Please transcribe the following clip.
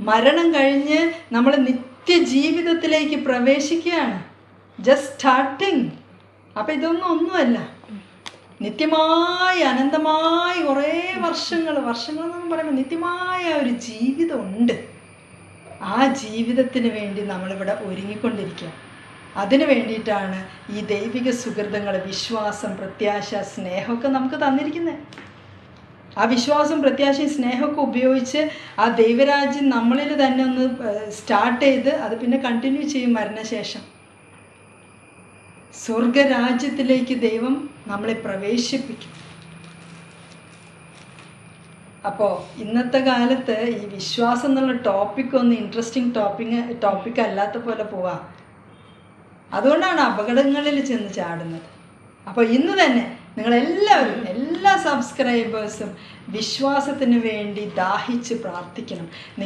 മരണം കഴിഞ്ഞ് നമ്മൾ നിത്യജീവിതത്തിലേക്ക് പ്രവേശിക്കുകയാണ്. ജസ്റ്റ് സ്റ്റാർട്ടിങ് അപ്പം ഇതൊന്നും ഒന്നുമല്ല. നിത്യമായി അനന്തമായി കുറേ വർഷങ്ങൾ വർഷങ്ങൾ എന്നൊന്നും പറയുമ്പോൾ നിത്യമായ ഒരു ജീവിതമുണ്ട്. ആ ജീവിതത്തിന് വേണ്ടി നമ്മളിവിടെ ഒരുങ്ങിക്കൊണ്ടിരിക്കുക. അതിനു വേണ്ടിയിട്ടാണ് ഈ ദൈവിക സുഹൃതങ്ങൾ വിശ്വാസം പ്രത്യാശ സ്നേഹമൊക്കെ നമുക്ക് തന്നിരിക്കുന്നത്. ആ വിശ്വാസം പ്രത്യാശയും സ്നേഹമൊക്കെ ഉപയോഗിച്ച് ആ ദൈവരാജ്യം നമ്മളിൽ തന്നെ ഒന്ന് സ്റ്റാർട്ട് ചെയ്ത് അത് പിന്നെ കണ്ടിന്യൂ ചെയ്യും മരണശേഷം. സ്വർഗരാജ്യത്തിലേക്ക് ദൈവം നമ്മളെ പ്രവേശിപ്പിക്കും. അപ്പോൾ ഇന്നത്തെ കാലത്ത് ഈ വിശ്വാസം എന്നുള്ള ടോപ്പിക് ഒന്ന് ഇൻട്രസ്റ്റിംഗ് ടോപ്പിങ് ടോപ്പിക് അല്ലാത്ത പോലെ പോവാം. അതുകൊണ്ടാണ് അപകടങ്ങളിൽ ചെന്ന് ചാടുന്നത്. അപ്പോൾ ഇന്ന് തന്നെ നിങ്ങളെല്ലാവരും എല്ലാ സബ്സ്ക്രൈബേഴ്സും വിശ്വാസത്തിന് വേണ്ടി ദാഹിച്ച് പ്രാർത്ഥിക്കണം.